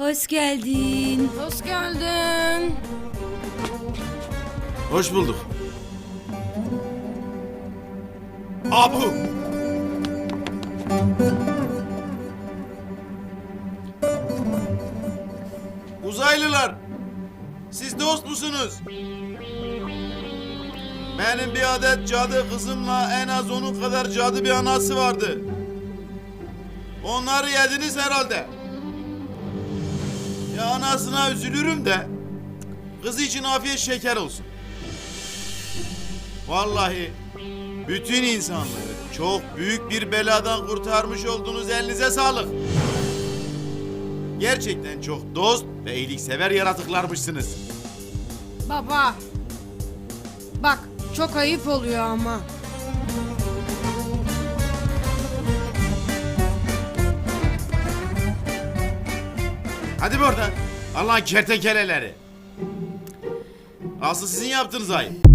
Hoş geldin. Hoş geldin. Hoş bulduk. Abu. Uzaylılar. Siz dost musunuz? Benim bir adet cadı kızımla en az onun kadar cadı bir anası vardı. Onları yediniz herhalde. Ya anasına üzülürüm de kızı için afiyet şeker olsun. Vallahi bütün insanları çok büyük bir beladan kurtarmış olduğunuz elinize sağlık. Gerçekten çok dost ve iyiliksever yaratıklarmışsınız. Baba. Bak çok ayıp oluyor ama. Hadi be Allah'ın kertekeleleri. Asıl sizin yaptığınız ayıp.